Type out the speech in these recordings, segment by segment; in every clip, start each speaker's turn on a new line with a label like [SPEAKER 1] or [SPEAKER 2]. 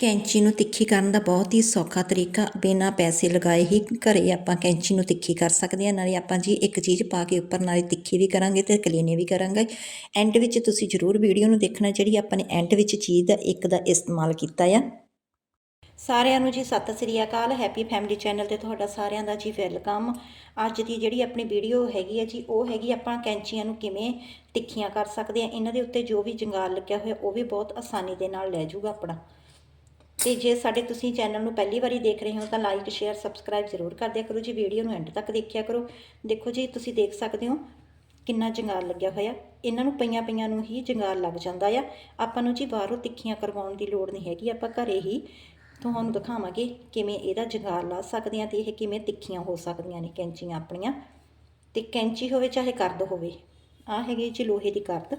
[SPEAKER 1] ਕੈਂਚੀ ਨੂੰ ਤਿੱਖੀ ਕਰਨ ਦਾ ਬਹੁਤ ਹੀ ਸੌਖਾ ਤਰੀਕਾ, ਬਿਨਾਂ ਪੈਸੇ ਲਗਾਏ ਹੀ ਘਰੇ ਆਪਾਂ ਕੈਂਚੀ ਨੂੰ ਤਿੱਖੀ ਕਰ ਸਕਦੇ ਹਾਂ, ਨਾਲੇ ਆਪਾਂ ਜੀ ਇੱਕ ਚੀਜ਼ ਪਾ ਕੇ ਉੱਪਰ ਨਾਲੇ ਤਿੱਖੀ ਵੀ ਕਰਾਂਗੇ ਤੇ ਕਲੀਨੇ ਵੀ ਕਰਾਂਗੇ। ਐਂਡ ਵਿੱਚ ਤੁਸੀਂ ਜ਼ਰੂਰ ਵੀਡੀਓ ਨੂੰ ਦੇਖਣਾ ਜਿਹੜੀ ਆਪਾਂ ਨੇ ਐਂਡ ਵਿੱਚ ਚੀਜ਼ ਦਾ ਇੱਕ ਦਾ ਇਸਤੇਮਾਲ ਕੀਤਾ ਆ। ਸਾਰਿਆਂ ਨੂੰ ਜੀ Sat Sri Akal happy family channel ਤੇ ਤੁਹਾਡਾ ਸਾਰਿਆਂ ਦਾ ਜੀ ਵੈਲਕਮ ਅੱਜ ਦੀ ਜਿਹੜੀ ਆਪਣੀ ਵੀਡੀਓ ਹੈਗੀ ਹੈ ਜੀ, ਉਹ ਹੈਗੀ ਆਪਾਂ ਕੈਂਚੀਆਂ ਨੂੰ ਕਿਵੇਂ ਤਿੱਖੀਆਂ ਕਰ ਸਕਦੇ ਆ ਇਹਨਾਂ ਦੇ ਉੱਤੇ ਜੋ ਵੀ ਜੰਗਾਲ ਲੱਗਿਆ ਹੋਇਆ, ਉਹ ਵੀ ਬਹੁਤ ਆਸਾਨੀ ਦੇ ਨਾਲ ਲੈ ਜਾਊਗਾ ਆਪਣਾ। ਤੇ ਜੇ ਸਾਡੇ ਤੁਸੀਂ ਚੈਨਲ ਨੂੰ ਪਹਿਲੀ ਵਾਰੀ ਦੇਖ ਰਹੇ ਹੋ ਤਾਂ ਲਾਈਕ ਸ਼ੇਅਰ ਸਬਸਕ੍ਰਾਈਬ ਜ਼ਰੂਰ ਕਰ ਦਿਆ ਕਰੋ। ਜੀ ਵੀਡੀਓ ਨੂੰ ਐਂਡ ਤੱਕ ਦੇਖਿਆ ਕਰੋ, ਦੇਖੋ ਜੀ, ਤੁਸੀਂ ਦੇਖ ਸਕਦੇ ਹੋ ਕਿੰਨਾ ਜੰਗਾਲ ਲੱਗਿਆ ਹੋਇਆ। ਇਹਨਾਂ ਨੂੰ ਪਈਆਂ ਪਈਆਂ ਨੂੰ ਹੀ ਜੰਗਾਲ ਲੱਗ ਜਾਂਦਾ ਆ। ਆਪਾਂ ਨੂੰ ਜੀ ਬਾਹਰੋਂ ਤਿੱਖੀਆਂ ਕਰਵਾਉਣ ਦੀ ਲੋੜ ਨਹੀਂ ਹੈਗੀ। ਆਪਾਂ ਘਰੇ ਹੀ ਤੁਹਾਨੂੰ ਦਿਖਾਵਾਂਗੇ ਕਿਵੇਂ ਇਹਦਾ ਜੰਗਾਲ ਲਾ ਸਕਦੇ ਆ ਤੇ ਇਹ ਕਿਵੇਂ ਤਿੱਖੀਆਂ ਹੋ ਸਕਦੀਆਂ ਨੇ ਕੈਂਚੀਆਂ ਆਪਣੀਆਂ। ਤੇ ਕੈਂਚੀ ਹੋਵੇ ਚਾਹੇ ਕਰਦ ਹੋਵੇ ਆ ਹੈਗੀ ਜੀ ਲੋਹੇ ਦੀ ਕਰਦ।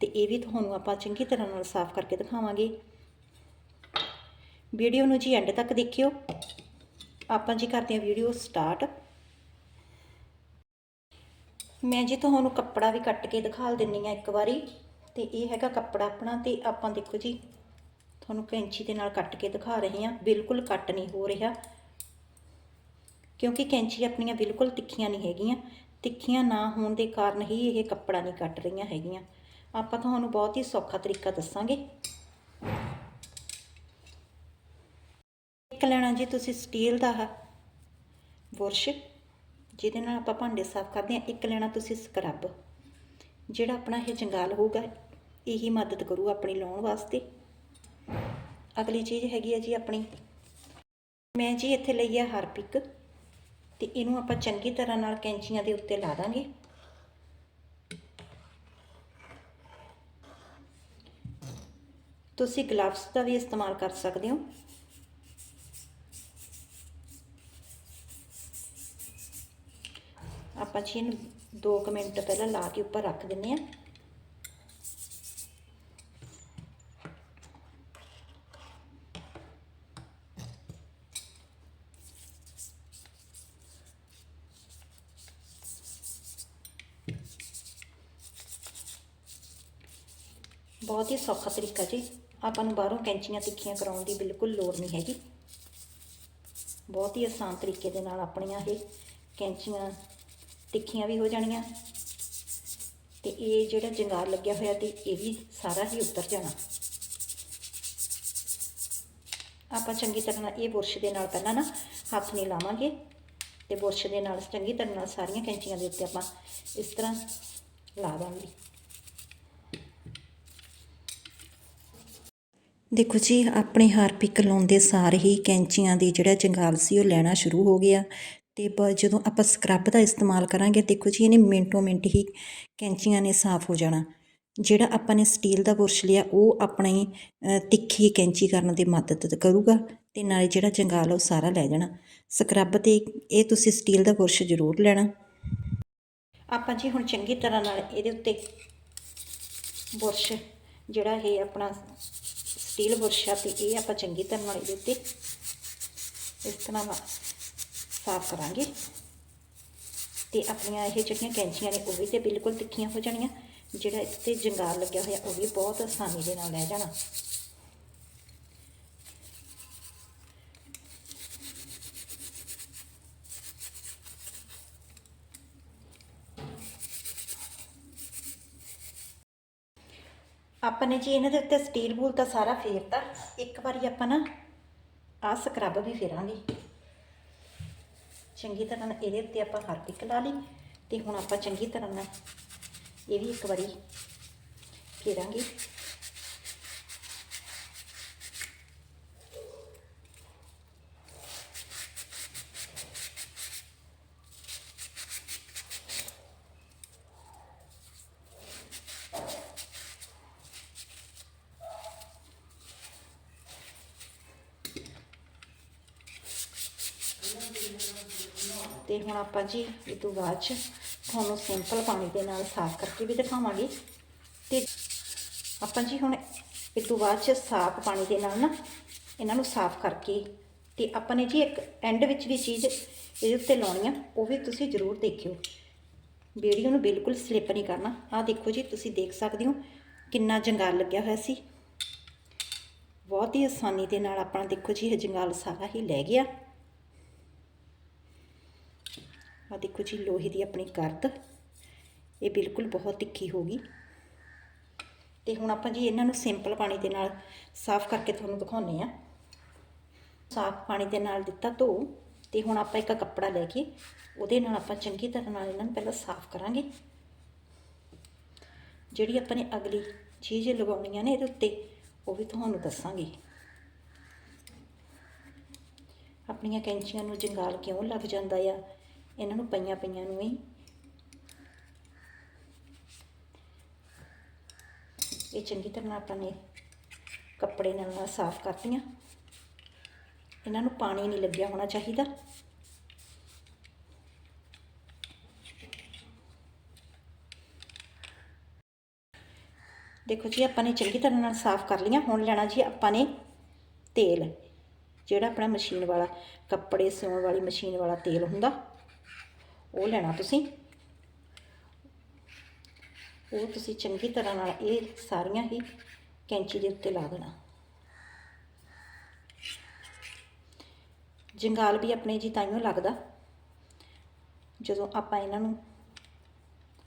[SPEAKER 1] ਤੇ ਇਹ ਵੀ ਤੁਹਾਨੂੰ ਆਪਾਂ ਚੰਗੀ ਤਰ੍ਹਾਂ ਨਾਲ ਸਾਫ਼ ਕਰਕੇ ਦਿਖਾਵਾਂਗੇ। ਵੀਡੀਓ ਨੂੰ ਜੀ ਐਂਡ ਤੱਕ ਦੇਖਿਓ। ਆਪਾਂ ਜੀ ਕਰਦੇ ਹਾਂ ਵੀਡੀਓ ਸਟਾਰਟ ਮੈਂ ਜੀ ਤੁਹਾਨੂੰ ਕੱਪੜਾ ਵੀ ਕੱਟ ਕੇ ਦਿਖਾ ਦਿੰਨੀ ਆ ਇੱਕ ਵਾਰੀ। ਤੇ ਇਹ ਹੈਗਾ ਕੱਪੜਾ ਆਪਣਾ ਤੇ ਆਪਾਂ ਦੇਖੋ ਜੀ, ਤੁਹਾਨੂੰ ਕੈਂਚੀ ਦੇ ਨਾਲ ਕੱਟ ਕੇ ਦਿਖਾ ਰਹੇ ਹਾਂ। ਬਿਲਕੁਲ ਕੱਟ ਨਹੀਂ ਹੋ ਰਿਹਾ। ਕਿਉਂਕਿ ਕੈਂਚੀ ਆਪਣੀਆਂ ਬਿਲਕੁਲ ਤਿੱਖੀਆਂ ਨਹੀਂ ਹੈਗੀਆਂ। ਤਿੱਖੀਆਂ ਨਾ ਹੋਣ ਦੇ ਕਾਰਨ ਹੀ ਇਹ ਕੱਪੜਾ ਨਹੀਂ ਕੱਟ ਰਹੀਆਂ ਹੈਗੀਆਂ। ਆਪਾਂ ਤੁਹਾਨੂੰ ਬਹੁਤ ਹੀ ਸੌਖਾ ਤਰੀਕਾ ਦੱਸਾਂਗੇ। ਇੱਕ ਲੈਣਾ ਜੀ ਤੁਸੀਂ ਸਟੀਲ ਦਾ ਬੁਰਸ਼, ਜਿਹਦੇ ਨਾਲ ਆਪਾਂ ਭਾਂਡੇ ਸਾਫ਼ ਕਰਦੇ ਹਾਂ, ਇੱਕ ਲੈਣਾ ਤੁਸੀਂ ਸਕਰਬ ਜਿਹੜਾ ਆਪਣਾ ਇਹ ਜੰਗਾਲ ਹੋਊਗਾ, ਇਹੀ ਮਦਦ ਕਰੂ ਆਪਣੀ ਲਾਉਣ ਵਾਸਤੇ। ਅਗਲੀ ਚੀਜ਼ ਹੈਗੀ ਹੈ ਜੀ ਆਪਣੀ। ਮੈਂ ਜੀ ਇੱਥੇ ਲਈ ਹੈ ਹਾਰਪਿਕ, ਤੇ ਇਹਨੂੰ ਆਪਾਂ ਚੰਗੀ ਤਰ੍ਹਾਂ ਨਾਲ ਕੈਂਚੀਆਂ ਦੇ ਉੱਤੇ ਲਾ ਦਾਂਗੇ। ਤੁਸੀਂ ਗਲਵਸ ਦਾ ਵੀ ਇਸਤੇਮਾਲ ਕਰ ਸਕਦੇ ਹੋ। ਆਪਾਂ ਜੀ ਇਹਨੂੰ 2 ਮਿੰਟ ਪਹਿਲਾਂ ਲਾ ਕੇ ਉੱਪਰ ਰੱਖ ਦਿੰਨੇ ਆ ਬਹੁਤ ਹੀ ਸੌਖਾ ਤਰੀਕਾ ਜੀ। ਆਪਾਂ ਨੂੰ ਬਾਹਰੋਂ ਕੈਂਚੀਆਂ ਤਿੱਖੀਆਂ ਕਰਾਉਣ ਦੀ ਬਿਲਕੁਲ ਲੋੜ ਨਹੀਂ ਹੈਗੀ। ਬਹੁਤ ਹੀ ਆਸਾਨ ਤਰੀਕੇ ਦੇ ਨਾਲ ਆਪਣੀਆਂ ਇਹ ਕੈਂਚੀਆਂ ਤਿੱਖੀਆਂ ਵੀ ਹੋ ਜਾਣੀਆਂ। ਤੇ ਇਹ ਜਿਹੜਾ ਜੰਗਾਲ ਲੱਗਿਆ ਹੋਇਆ ਤੇ ਇਹ ਵੀ ਸਾਰਾ ਹੀ ਉਤਰ ਜਾਣਾ। ਆਪਾਂ ਚੰਗੀ ਤਰ੍ਹਾਂ ਨਾਲ ਇਹ ਬੁਰਸ਼ ਦੇ ਨਾਲ ਪਹਿਲਾਂ ਨਾ ਹੱਥ ਨਹੀਂ ਲਾਵਾਂਗੇ ਤੇ ਬੁਰਸ਼ ਦੇ ਨਾਲ, ਚੰਗੀ ਤਰ੍ਹਾਂ ਨਾਲ ਸਾਰੀਆਂ ਕੈਂਚੀਆਂ ਦੇ ਉੱਤੇ ਆਪਾਂ ਇਸ ਤਰ੍ਹਾਂ ਲਾ ਦਾਂਗੇ। ਦੇਖੋ ਜੀ, ਆਪਣੇ ਹਾਰਪਿਕ ਲਾਉਂਦੇ ਸਾਰ ਹੀ ਕੈਂਚੀਆਂ ਦੀ ਜਿਹੜਾ ਜੰਗਾਲ ਸੀ ਉਹ ਲੈਣਾ ਸ਼ੁਰੂ ਹੋ ਗਿਆ। ਅਤੇ ਬ ਜਦੋਂ ਆਪਾਂ ਸਕਰੱਬ ਦਾ ਇਸਤੇਮਾਲ ਕਰਾਂਗੇ, ਦੇਖੋ ਜੀ, ਇਹਨੇ ਮਿੰਟੋ ਮਿੰਟ ਹੀ ਕੈਂਚੀਆਂ ਨੇ ਸਾਫ਼ ਹੋ ਜਾਣਾ। ਜਿਹੜਾ ਆਪਾਂ ਨੇ ਸਟੀਲ ਦਾ ਬੁਰਸ਼ ਲਿਆ, ਉਹ ਆਪਣੀ ਤਿੱਖੀ ਕੈਂਚੀ ਕਰਨ ਦੀ ਮਦਦ ਕਰੂਗਾ ਅਤੇ ਨਾਲੇ ਜਿਹੜਾ ਜੰਗਾਲ ਉਹ ਸਾਰਾ ਲੈ ਜਾਣਾ। ਸਕਰੱਬ ਤੇ ਇਹ ਤੁਸੀਂ ਸਟੀਲ ਦਾ ਬੁਰਸ਼ ਜ਼ਰੂਰ ਲੈਣਾ। ਆਪਾਂ ਜੀ ਹੁਣ ਚੰਗੀ ਤਰ੍ਹਾਂ ਨਾਲ ਇਹਦੇ ਉੱਤੇ ਬੁਰਸ਼, ਜਿਹੜਾ ਇਹ ਆਪਣਾ ਸਟੀਲ ਬੁਰਸ਼ ਆ, ਤੇ ਇਹ ਆਪਾਂ ਚੰਗੀ ਤਰ੍ਹਾਂ ਨਾਲ ਇਹਦੇ ਉੱਤੇ ਇਸ ਤਰ੍ਹਾਂ ਸਾਫ਼ ਕਰਾਂਗੇ ਤੇ ਆਪਣੀਆਂ ਇਹ ਜਿਹੜੀਆਂ ਕੈਂਚੀਆਂ ਨੇ ਉਹ ਵੀ ਤੇ ਬਿਲਕੁਲ ਤਿੱਖੀਆਂ ਹੋ ਜਾਣੀਆਂ। ਜਿਹੜਾ ਇੱਥੇ ਜੰਗਾਲ ਲੱਗਿਆ ਹੋਇਆ, ਉਹ ਵੀ ਬਹੁਤ ਆਸਾਨੀ ਦੇ ਨਾਲ ਲੈ ਜਾਣਾ। ਆਪਾਂ ਨੇ ਜੀ ਇਹਨਾਂ ਦੇ ਉੱਤੇ ਸਟੀਲ ਬੂਲ ਤਾਂ ਸਾਰਾ ਫੇਰਤਾ। ਇੱਕ ਵਾਰੀ ਆਪਾਂ ਨਾ ਆਹ ਸਕਰਬ ਵੀ ਫੇਰਾਂਗੇ। ਚੰਗੀ ਤਰ੍ਹਾਂ ਨਾਲ ਇਹਦੇ ਉੱਤੇ ਆਪਾਂ ਹਾਰਪਿਕ ਲਾ ਲਈ ਤੇ ਹੁਣ ਆਪਾਂ ਚੰਗੀ ਤਰ੍ਹਾਂ ਨਾਲ ਇਹ ਵੀ ਇੱਕ ਵਾਰੀ ਫੇਰਾਂਗੇ। ਤੇ ਹੁਣ ਆਪਾਂ ਜੀ ਇਹ ਤੋਂ ਬਾਅਦ ਚ ਤੁਹਾਨੂੰ ਸਿੰਪਲ ਪਾਣੀ ਦੇ ਨਾਲ ਸਾਫ਼ ਕਰਕੇ ਵੀ ਦਿਖਾਵਾਂਗੇ। ਤੇ ਆਪਾਂ ਜੀ ਹੁਣ ਇਹ ਤੋਂ ਬਾਅਦ ਚ ਸਾਫ਼ ਪਾਣੀ ਦੇ ਨਾਲ ਨਾ ਇਹਨਾਂ ਨੂੰ ਸਾਫ਼ ਕਰਕੇ ਤੇ ਆਪਾਂ ਨੇ ਜੀ ਇੱਕ ਐਂਡ ਵਿੱਚ ਵੀ ਚੀਜ਼ ਇਹਦੇ ਉੱਤੇ ਲਾਉਣੀ ਆ, ਉਹ ਵੀ ਤੁਸੀਂ ਜ਼ਰੂਰ ਦੇਖਿਓ। ਵੀਡੀਓ ਨੂੰ ਬਿਲਕੁਲ ਸਲਿੱਪ ਨਹੀਂ ਕਰਨਾ। ਆਹ ਦੇਖੋ ਜੀ, ਤੁਸੀਂ ਦੇਖ ਸਕਦੇ ਹੋ ਕਿੰਨਾ ਜੰਗਾਲ ਲੱਗਿਆ ਹੋਇਆ ਸੀ। ਬਹੁਤ ਹੀ ਆਸਾਨੀ ਦੇ ਨਾਲ ਆਪਣਾ ਦੇਖੋ ਜੀ, ਇਹ ਜੰਗਾਲ ਸਾਰਾ ਹੀ ਲੈ ਗਿਆ। ਆ ਦੇਖੋ ਜੀ, ਲੋਹੇ ਦੀ ਆਪਣੀ ਕਰਦ ਇਹ ਬਿਲਕੁਲ ਬਹੁਤ ਤਿੱਖੀ ਹੋ ਗਈ। ਤੇ ਹੁਣ ਆਪਾਂ ਜੀ ਇਹਨਾਂ ਨੂੰ ਸਿੰਪਲ ਪਾਣੀ ਦੇ ਨਾਲ ਸਾਫ਼ ਕਰਕੇ ਤੁਹਾਨੂੰ ਦਿਖਾਉਨੇ ਆ ਸਾਫ਼ ਪਾਣੀ ਦੇ ਨਾਲ ਦਿੱਤਾ ਧੋ, ਤੇ ਹੁਣ ਆਪਾਂ ਇੱਕ ਕੱਪੜਾ ਲੈ ਕੇ ਉਹਦੇ ਨਾਲ ਆਪਾਂ ਚੰਗੀ ਤਰ੍ਹਾਂ ਨਾਲ ਇਹਨਾਂ ਨੂੰ ਪਹਿਲਾਂ ਸਾਫ਼ ਕਰਾਂਗੇ। ਜਿਹੜੀ ਆਪਾਂ ਨੇ ਅਗਲੀ ਚੀਜ਼ ਲਗਾਉਣੀਆਂ ਨੇ ਇਹਦੇ ਉੱਤੇ, ਉਹ ਵੀ ਤੁਹਾਨੂੰ ਦੱਸਾਂਗੇ। ਆਪਣੀਆਂ ਕੈਂਚੀਆਂ ਨੂੰ ਜੰਗਾਲ ਕਿਉਂ ਲੱਗ ਜਾਂਦਾ ਆ? ਇਹਨਾਂ ਨੂੰ ਪਈਆਂ ਪਈਆਂ ਨੂੰ ਹੀ। ਇਹ ਚੰਗੀ ਤਰ੍ਹਾਂ ਆਪਾਂ ਨੇ ਕੱਪੜੇ ਨਾਲ ਨਾਲ ਸਾਫ਼ ਕਰਤੀਆਂ। ਇਹਨਾਂ ਨੂੰ ਪਾਣੀ ਨਹੀਂ ਲੱਗਿਆ ਹੋਣਾ ਚਾਹੀਦਾ। ਦੇਖੋ ਜੀ, ਆਪਾਂ ਨੇ ਚੰਗੀ ਤਰ੍ਹਾਂ ਨਾਲ ਸਾਫ਼ ਕਰ ਲਈਆਂ। ਹੁਣ ਲੈਣਾ ਜੀ ਆਪਾਂ ਨੇ ਤੇਲ, ਜਿਹੜਾ ਆਪਣਾ ਮਸ਼ੀਨ ਵਾਲਾ, ਕੱਪੜੇ ਸਿਉਣ ਵਾਲੀ ਮਸ਼ੀਨ ਵਾਲਾ ਤੇਲ ਹੁੰਦਾ। ਉਹ ਲੈਣਾ ਤੁਸੀਂ। ਉਹ ਤੁਸੀਂ ਚੰਗੀ ਤਰ੍ਹਾਂ ਨਾਲ ਇਹ ਸਾਰੀਆਂ ਹੀ ਕੈਂਚੀ ਦੇ ਉੱਤੇ ਲਾ ਦੇਣਾ। ਜੰਗਾਲ ਵੀ ਆਪਣੇ ਜੀ ਤਾਈਓ ਲੱਗਦਾ। ਜਦੋਂ ਆਪਾਂ ਇਹਨਾਂ ਨੂੰ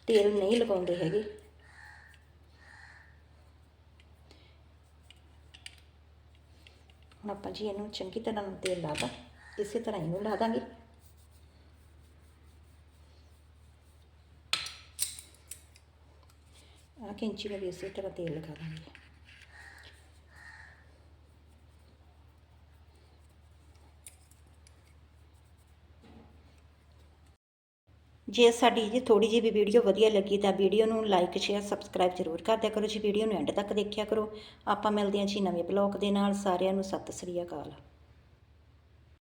[SPEAKER 1] ਤੇਲ ਨਹੀਂ ਲਗਾਉਂਦੇ ਹੈਗੇ। ਹੁਣ ਆਪਾਂ ਜੀ ਇਹਨੂੰ ਚੰਗੀ ਤਰ੍ਹਾਂ ਨਾਲ ਤੇਲ ਲਾਦਾ ਇਸੇ ਤਰ੍ਹਾਂ ਇਹਨੂੰ ਲਾ ਦਾਂਗੇ। ਆ ਕੈਂਚੀ ਨੂੰ ਵੀ ਇਸੇ ਤਰ੍ਹਾਂ ਤੇਲ ਲਗਾ ਦਾਂਗੇ। ਜੇ ਸਾਡੀ ਜੀ ਥੋੜੀ ਜਿਹੀ ਵੀ ਵੀਡੀਓ ਵਧੀਆ ਲੱਗੀ ਤਾਂ ਵੀਡੀਓ ਨੂੰ ਲਾਈਕ ਸ਼ੇਅਰ ਸਬਸਕ੍ਰਾਈਬ ਜ਼ਰੂਰ ਕਰ ਦਿਆ ਕਰੋ। ਜੀ ਵੀਡੀਓ ਨੂੰ ਐਂਡ ਤੱਕ ਦੇਖਿਆ ਕਰੋ, ਆਪਾਂ ਮਿਲਦੇ ਹਾਂ ਜੀ ਨਵੇਂ ਬਲੌਗ ਦੇ ਨਾਲ। ਸਾਰਿਆਂ ਨੂੰ ਸਤਿ ਸ੍ਰੀ ਅਕਾਲ।